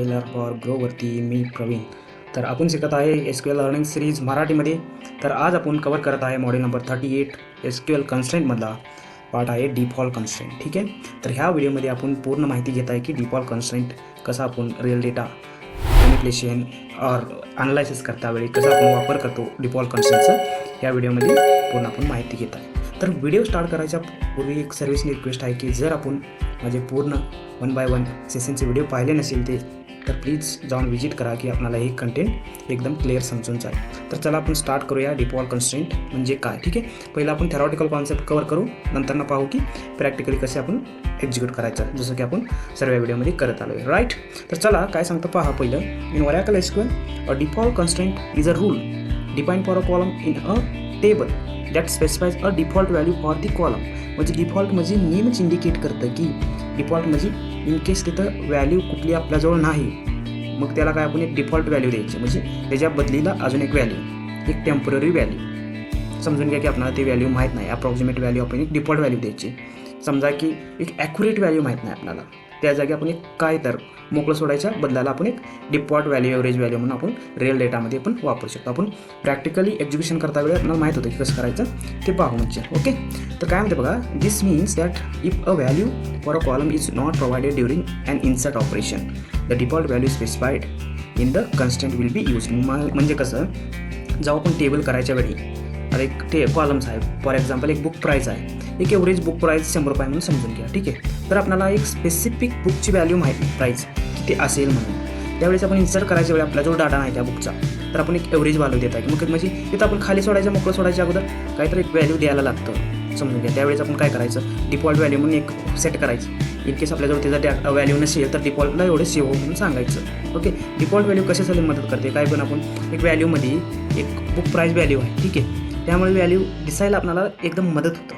L R power ग्रोवरती मी प्रवीण. तर आपण शिकत आहे S Q L learning series मराठीमध्ये. तर आज आपण कवर करत आहे model number thirty eight S Q L कन्स्टेंटमधला part आहे डिफॉल्ट कन्स्टेंट ठीक आहे? तर ह्या व्हिडिओमध्ये आपण पूर्ण माहिती घेत आहे की डिफॉल्ट कन्स्टेंट कसा आपण रिअल डेटा मॅनिप्युलेशन और अनालायसिस करता वेळी कसा आपण वापर करतो डिफॉल्ट कन्स्टेंटचा या व्हिडिओमध्ये पूर्ण आपण माहिती घेत आहे. तर व्हिडिओ स्टार्ट करायच्या पूर्वी एक सर्व्हिसनी रिक्वेस्ट आहे की जर आपण माझे पूर्ण वन बाय वन सेशनचे व्हिडिओ पाहिले नसेल ते तर प्लीज़ जाऊन व्हिजिट करा की आपल्याला हे कंटेंट एकदम क्लिअर समजून जाईल तर चला आपण स्टार्ट करूया डिफ़ॉल्ट कन्स्ट्रेंट म्हणजे काय, ठीक आहे पहिलं आपण थेरॉटिकल कॉन्सेप्ट कवर करू, नंतर पाहू की प्रॅक्टिकली कसे आपण एक्झिक्यूट करायचं, जसं की आपण सर्व व्हिडिओमध्ये करत आलो आहे राईट तर चला, काय सांगतो पहा पहिलं. In Oracle SQL a default constraint is a rule define for a column in a table that specifies a default value for the column म्हणजे डिफ़ॉल्ट म्हणजे नेमच इंडिकेट करतं की डिफॉल्ट म्हणजे इन केस तिथं व्हॅल्यू कुठली आपल्याजवळ नाही मग त्याला काय आपण एक डिफॉल्ट व्हॅल्यू द्यायची. म्हणजे त्याच्या बदलीला अजून एक व्हॅल्यू एक टेंपररी व्हॅल्यू समजून घ्या की आपल्याला ते व्हॅल्यू माहीत नाही. अप्रॉक्सिमेट व्हॅल्यू आपण एक डिफॉल्ट व्हॅल्यू द्यायची. समजा की एक ॲक्युरेट व्हॅल्यू माहीत नाही आपल्याला. त्या जागी आपण एक काय तर मोकळं सोडायच्या बदलाला आपण एक डिपॉट व्हॅल्यू एव्हरेज व्हॅल्यू म्हणून आपण रिअल डेटामध्ये आपण वापरू शकतो. आपण प्रॅक्टिकली एक्झिक्युशन करता वेळी आपल्याला माहीत होतं की कसं करायचं ते पाहू म्हणजे ओके तर काय म्हणते बघा this means that if a value for a column is not provided during an insert operation the default value specified in the constant will be use म्हणजे कसं जेव्हा आपण टेबल करायच्या वेळी आता एक ते कॉलम्स आहे. फॉर एक्झाम्पल एक बुक प्राईस आहे. एक एव्हरेज बुक प्राईस शंभर रुपये म्हणून समजून घ्या ठीक आहे? तर आपल्याला एक स्पेसिफिक बुकची व्हॅल्यू माहिती प्राईस किती असेल म्हणून. त्यावेळेस आपण इन्सर्ट करायच्या वेळी आपल्याजवळ डाटा नाही त्या बुकचा तर आपण एक एव्हरेज व्हॅल्यू देत आहे. मग म्हणजे तिथं आपण खाली सोडायचं मोकळं सोडायच्या अगोदर काहीतरी एक व्हॅल्यू द्यायला लागतं. समजून घ्या. त्यावेळेस आपण काय करायचं? डिफॉल्ट व्हॅल्यू म्हणून एक सेट करायचं. इन केस आपल्याजवळ त्याचा डॅ व्हॅल्यू नसेल तर डिफॉल्टला एवढे सेव हो म्हणून सांगायचं. ओके डिफॉल्ट व्हॅल्यू कशासाठी मदत करते? काय पण आपण? एक व्हॅल्यूमध्ये एक बुक प्राईस व्हॅल्यू आहे ठीक आहे? त्यामुळे व्हॅल्यू दिसायला आपल्याला एकदम मदत होतं.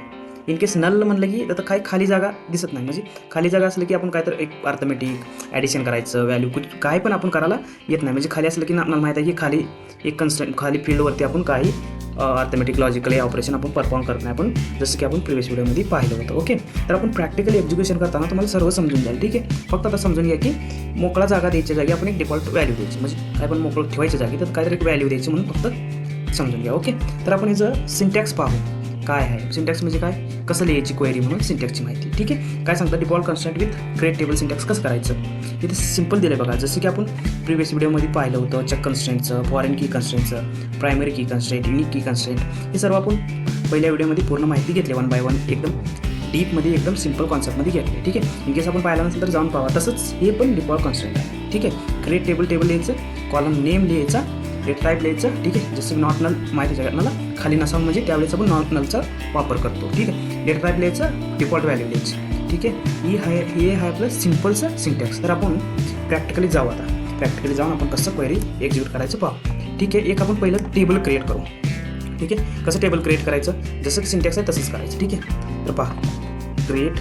इन केस नल म्हणलं की तर काही खाली जागा दिसत नाही. म्हणजे खाली जागा असलं की आपण काय तर एक अर्थमेटिक ॲडिशन करायचं व्हॅल्यू कुठ काय पण आपण करायला येत नाही. म्हणजे खाली असलं की आपल्याला माहीत आहे की खाली एक कन्स्टंट खाली फील्डवरती आपण काही अर्थमेटिक लॉजिकल ऑपरेशन आपण परफॉर्म करत नाही. आपण जसं की आपण प्रिव्हियस व्हिडिओमध्ये पाहिलं होतं. ओके तर आपण प्रॅक्टिकली एक्झिक्युशन करताना तुम्हाला सर्व समजून जाईल. ठीक आहे? फक्त आता समजून घ्या की मोकळा जागा द्यायच्या जागी आपण एक डिफॉल्ट व्हॅल्यू द्यायची. म्हणजे काय पण मोकळं ठेवायच्या जागी तर काहीतरी एक व्हॅल्यू द्यायची म्हणून फक्त समजून घ्या ओके? तर आपण याचं सिंटॅक्स पाहू. काय आहे? सिंटॅक्स म्हणजे काय? कसं लिहायची क्वेरी म्हणून सिंटॅक्सची माहिती ठीक आहे? काय सांगतं default constant with create table syntax कसं करायचं? इथे सिंपल दिलं बघा. जसं की आपण प्रिव्हियस व्हिडिओमध्ये पाहिलं होतं चक कन्स्टंटचं foreign key कन्स्टंटचं primary key constraint unique key constraint हे सर्व आपण पहिल्या व्हिडिओमध्ये पूर्ण माहिती घेतली वन बाय वन एकदम डीपमध्ये एकदम सिंपल कॉन्सेप्टमध्ये घेतले ठीक आहे? इन केस आपण पाहिलं नसेल तर जाऊन पाहा. तसंच हे पण डिफॉल्ट कॉन्स्टंट आहे ठीक आहे? ग्रेट टेबल टेबल लिहायचं कॉलम नेम लिहायचा डेट टाईप लिहायचं ठीक आहे? जसं नॉट नल माहिती आहे मला खाली नसावं म्हणजे त्यावेळेस आपण नॉट नलचा वापर करतो ठीक आहे? डेट टाईप लिहायचं डिफॉल्ट व्हॅल्यू लिहायची ठीक आहे? ही आहे हे आहे आपलं सिम्पलचं सिंटॅक्स तर आपण प्रॅक्टिकली जाऊ आता. प्रॅक्टिकली जाऊन आपण कसं क्वेरी एक्झिक्यूट करायचं पाहू. ठीक आहे? एक आपण पहिलं टेबल क्रिएट करू. ठीक आहे? कसं टेबल क्रिएट करायचं? जसं सिंटॅक्स आहे तसंच करायचं ठीक आहे? तर पहा. क्रिएट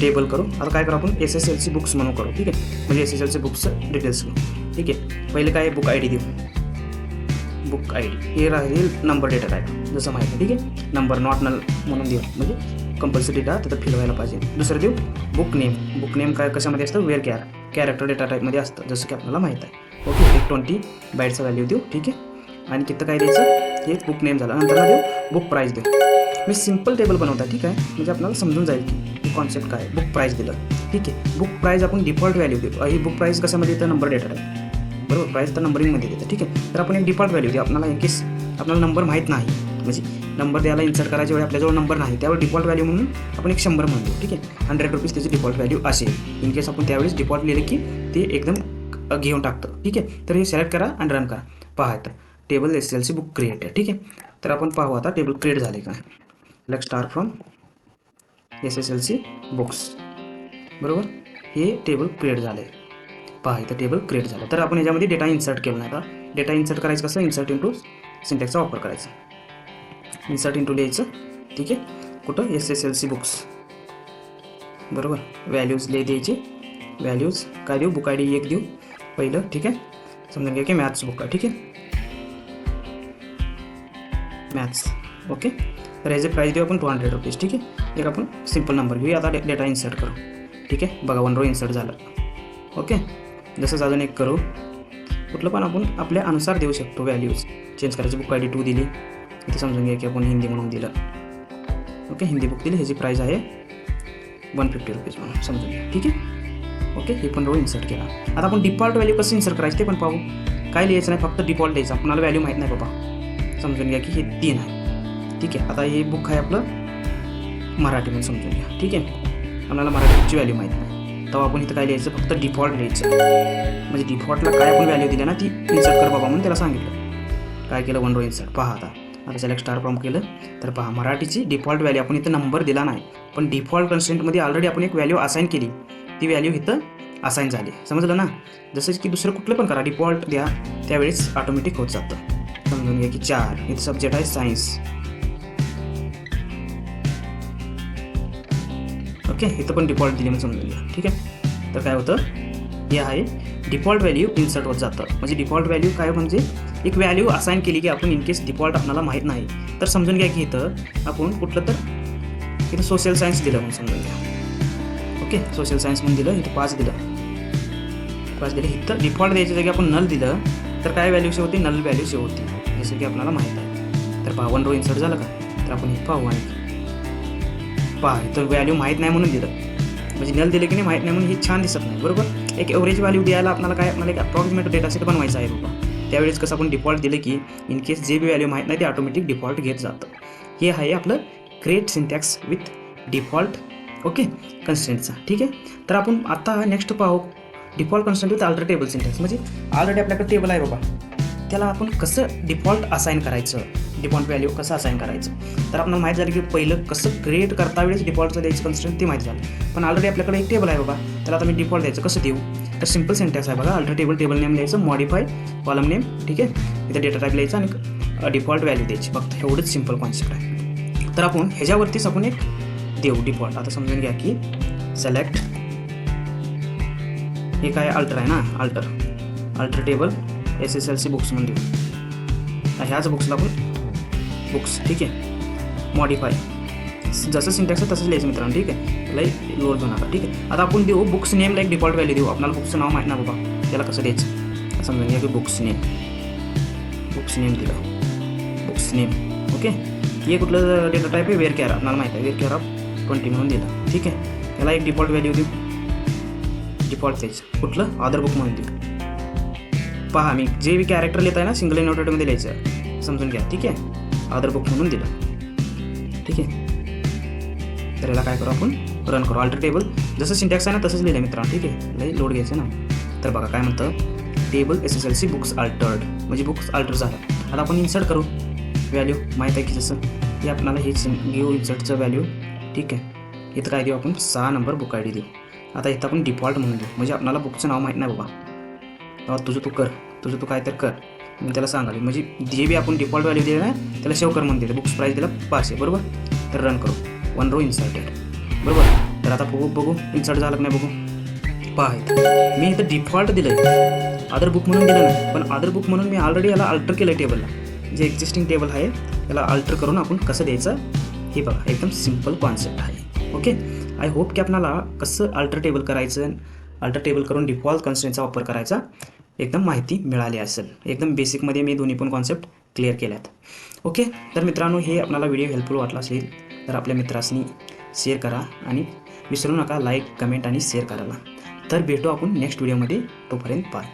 टेबल करू. आता काय करू आपण? S S L C books म्हणून करू ठीक आहे? म्हणजे एस एस एल सी बुक्सचं डिटेल्स घेऊ. ठीक आहे? पहिले काय बुक आय डी देऊ. बुक आय डी हे राहील नंबर डेटा टाईप जसं माहिती आहे ठीक आहे? नंबर नॉट नल म्हणून देऊ. म्हणजे कंपल्सरी डेटा तिथं फिल व्हायला पाहिजे. दुसरं देऊ बुक नेम बुक नेम काय कशामध्ये असतं? वेअर कॅर कॅरेक्टर डेटा टाईपमध्ये असतं जसं की आपल्याला माहीत आहे. ओके एक ट्वेंटी बाईटचा व्हॅल्यू देऊ ठीक आहे? आणि किती काय द्यायचं? हे बुक नेम झालं. नंतर देऊ बुक प्राईस देऊ. मी सिंपल टेबल बनवता ठीक आहे? म्हणजे आपल्याला समजून जाईल की कॉन्सेप्ट काय बुक प्राईस दिलं. ठीक आहे? बुक प्राईस आपण डिफॉल्ट व्हॅल्यू देऊ. ही बुक प्राईस कशामध्ये येतं? नंबर डेटा टाईप बरोबर प्राईस तर नंबरिंगमध्ये देतं ठीक आहे. तर आपण एक डिफॉल्ट व्हॅल्यू देऊ. आपल्याला इन केस आपल्याला नंबर माहीत नाही. म्हणजे नंबर द्यायला इन्सर्ट करायच्या वेळी आपल्याजवळ नंबर नाही. त्यावर डिफॉल्ट व्हॅल्यू म्हणून आपण एक शंभर म्हणतो ठीक आहे. हंड्रेड रुपीज त्याची डिफॉल्ट व्हॅल्यू असेल. इन केस आपण त्यावेळेस डिफॉल्ट लिहिलं की ते एकदम घेऊन टाकतं ठीक आहे. तर हे सिलेक्ट करा आणि रन करा. पहा तर table S L C book create आहे ठीक आहे. तर आपण पाहू आता टेबल क्रिएट झाले का? Let star from S S L C books बरोबर? हे टेबल क्रिएट झाले पहा इथं टेबल क्रिएट झालं. तर आपण याच्यामध्ये डेटा इन्सर्ट केला नाही का? डेटा इन्सर्ट करायचं कसं? इन्सर्ट इंटू सिंटॅक्सचा वापर करायचा. इन्सर्ट इंटू लिहायचं. ठीक आहे? कुठं? S S L C books बरोबर? व्हॅल्यूज लिहि द्यायची. व्हॅल्यूज काय देऊ? बुक आय डी एक देऊ. पहिलं ठीक आहे? समजून घ्या की मॅथ्स बुक आहे ठीक आहे? मॅथ्स ओके तर ह्याचे प्राईस देऊ आपण टू हंड्रेड रुपीज ठीक आहे? एक आपण सिंपल नंबर घेऊ आता डेटा इन्सर्ट करू. ठीक आहे? बघा वन रो इन्सर्ट झालं. ओके जसंच अजून एक करू. कुठलं पण आपण आपल्या अनुसार देऊ शकतो व्हॅल्यूज चेंज करायची बुक आय डी टू दिली. इथे समजून घ्या की आपण हिंदी म्हणून दिलं. ओके हिंदी बुक दिली. ह्याची प्राईस आहे वन फिफ्टी रुपीज म्हणून. समजून घ्या. ठीक आहे? ओके हे पण रोल इन्सर्ट केला. आता आपण डिफॉल्ट व्हॅल्यू कसं इन्सर्ट करायचं ते पण पाहू. काय लिहायचं नाही फक्त डिफॉल्ट द्यायचं आपणाला व्हॅल्यू माहीत नाही बाबा. समजून घ्या की हे तीन आहे. ठीक आहे? आता हे बुक आहे आपलं मराठी म्हणून समजून घ्या. ठीक आहे? आपल्याला मराठीची व्हॅल्यू माहीत नाही. तेव्हा आपण इथं काय लिहायचं? फक्त डिफॉल्ट लिहायचं. म्हणजे डिफॉल्टला काय आपण व्हॅल्यू दिली ना ती इन्सर्ट कर बाबा म्हणून त्याला सांगितलं. काय केलं? वन रो इन्सर्ट पहा आता. आता सिलेक्ट स्टार प्रॉम केलं तर पहा मराठीची डिफॉल्ट व्हॅल्यू आपण इथं नंबर दिला नाही. पण डिफॉल्ट कन्स्टेंटमध्ये ऑलरेडी आपण एक व्हॅल्यू असाईन केली. ती व्हॅल्यू इथं असाईन झाली. समजलं ना? जसं की दुसरं कुठलं पण करा. डिफॉल्ट द्या. त्यावेळेस ऑटोमॅटिक होत जातं. समजून घ्या की चार. इथं सब्जेक्ट आहे सायन्स ओके? इथं पण डिफॉल्ट दिली म्हणून समजून घ्या. ठीक आहे? तर काय होतं? हे आहे. डिफॉल्ट व्हॅल्यू इन्सर्ट होत जातं. म्हणजे डिफॉल्ट व्हॅल्यू काय म्हणजे? एक व्हॅल्यू असाईन केली की आपण इन केस डिफॉल्ट आपल्याला माहीत नाही. तर समजून घ्या की इथं आपण कुठलं तर इथं सोशल सायन्स दिलं म्हणून समजून घ्या. ओके? सोशल सायन्स म्हणून दिलं इथं पाच दिलं. पाच दिलं. इथं डिफॉल्ट द्यायच्या जागी आपण नल दिलं तर काय व्हॅल्यू सेव होती? नल व्हॅल्यू सेव होती. जसं की आपल्याला माहीत आहे. तर पावन रो इन्सर्ट झालं का? तर आपण हे पाहू आणि पहा इथं व्हॅल्यू माहीत नाही म्हणून दिलं. म्हणजे नल दिलं की नाही माहीत नाही म्हणून हे छान दिसत नाही बरोबर? एक एव्हरेज व्हॅल्यू द्यायला आपल्याला काय आपल्याला एक अप्रॉक्सिमेट डेटा सेट बनवायचा आहे बाबा त्यावेळेस कसं आपण डिफॉल्ट दिलं की इन केस जे बी व्हॅल्यू माहीत नाही ते ऑटोमॅटिक डिफॉल्ट घेत जातं. हे आहे आपलं create syntax with default okay कन्स्टंटचा ठीक आहे? तर आपण आता नेक्स्ट पाहू. Default constraint with alter table syntax म्हणजे ऑलरेडी आपल्याकडे टेबल आहे बाबा त्याला आपण कसं डिफॉल्ट असाईन करायचं? डिफॉल्ट व्हॅल्यू कसं असाईन करायचं? तर आपल्याला माहीत झालं की पहिलं कसं क्रिएट करता वेळेस डिफॉल्टचं द्यायचं कन्स्टंट ते माहीत झालं. पण ऑलरेडी आपल्याकडे एक टेबल आहे बाबा. त्याला आता मी डिफॉल्ट द्यायचं. कसं देऊ? तर सिंपल सेंटेन्स आहे बघा. अल्टर टेबल टेबल नेम द्यायचं मॉडिफाय कॉलम नेम ठीक आहे? इथं डेटा टाईप लिहायचं आणि डिफॉल्ट व्हॅल्यू द्यायची. फक्त एवढंच सिंपल कॉन्सेप्ट आहे. तर आपण ह्याच्यावरतीच आपण एक देऊ डिफॉल्ट आता समजून घ्या की सिलेक्ट हे काय अल्टर आहे ना? Alter alter table S S L C books म्हणजे ह्याच बुक्सला आपण बुक्स ठीक आहे? मॉडिफाय. जसं सिंटॅक्स आहे तसंच लिहायचं मित्रांनो ठीक आहे? त्याला लोड देऊ नका ठीक आहे? आता आपण देऊ books name like default value देऊ. आपल्याला बुक्सचं नाव माहीत ना बाबा. त्याला कसं द्यायचं? समजून घ्या की बुक्स नेम. बुक्स नेम दिलं. Books name. ओके? हे कुठलं डेटा टाईप आहे? वेअर केअर आपल्याला माहीत आहे वेअर केअर ऑफ ट्वेंटी म्हणून दिलं. ठीक आहे? त्याला एक डिफॉल्ट व्हॅल्यू देऊ. डिफॉल्ट द्यायचं कुठलं? अदर बुक म्हणून देऊ. पहा मी. जे बी कॅरेक्टर लिहित आहे ना सिंगल नोटेडमध्ये लिहायचं. समजून घ्या ठीक आहे? अदर बुक म्हणून दिलं. ठीक आहे? तर याला काय करू आपण? रन करू. अल्टर टेबल जसं सिंटॅक्स आहे ना तसंच लिहिलं मित्रांनो ठीक आहे? लई लोड घ्यायचं ना. तर बघा काय म्हणतं? Table S S L C books altered म्हणजे बुक्स अल्टर झालं. आता आपण इन्सर्ट करू. व्हॅल्यू माहीत आहे की जसं? हे आपल्याला हे घेऊ इन्सर्टचं व्हॅल्यू ठीक आहे? इथं काय देऊ आपण? सहा नंबर बुक आय डी देऊ. आता इथं आपण डिफॉल्ट म्हणून देऊ. म्हणजे आपल्याला बुकचं नाव माहीत नाही बाबा. तुझं तू कर. तुझं तू काय तर कर. मी त्याला सांगाल म्हणजे जे बी आपण डिफॉल्ट व्हॅल्यू दिलं ना त्याला सेव्ह कर म्हणून दिलं बुक्स प्राईस दिला पाचशे. बरोबर? तर रन करू. वन रो इन्सर्टेड बरोबर? तर आता बघू बघू. इन्सर्ट झालं की नाही बघू? पहा मी इथं डिफॉल्ट दिलं आहे अदर बुक म्हणून दिलं नाही. पण अदर बुक म्हणून मी ऑलरेडी याला अल्टर केलं टेबलला जे एक्झिस्टिंग टेबल आहे त्याला अल्टर करून आपण कसं द्यायचं? हे बघा. एकदम सिंपल कॉन्सेप्ट आहे. ओके आय होप की आपणाला कसं अल्टर टेबल करायचं? अल्टर टेबल करून डिफॉल्ट कन्स्टंटचा वापर करायचा. एकदम माहिती मिळाली असेल. एकदम बेसिकमध्ये मी दोन्ही पण कॉन्सेप्ट क्लिअर केल्यात. ओके तर मित्रांनो हे आपल्याला व्हिडिओ हेल्पफुल वाटला असेल तर आपल्या मित्रांनी शेअर करा आणि विसरू नका लाईक कमेंट आणि शेअर करायला. तर भेटू आपण नेक्स्ट व्हिडिओमध्ये तोपर्यंत पाय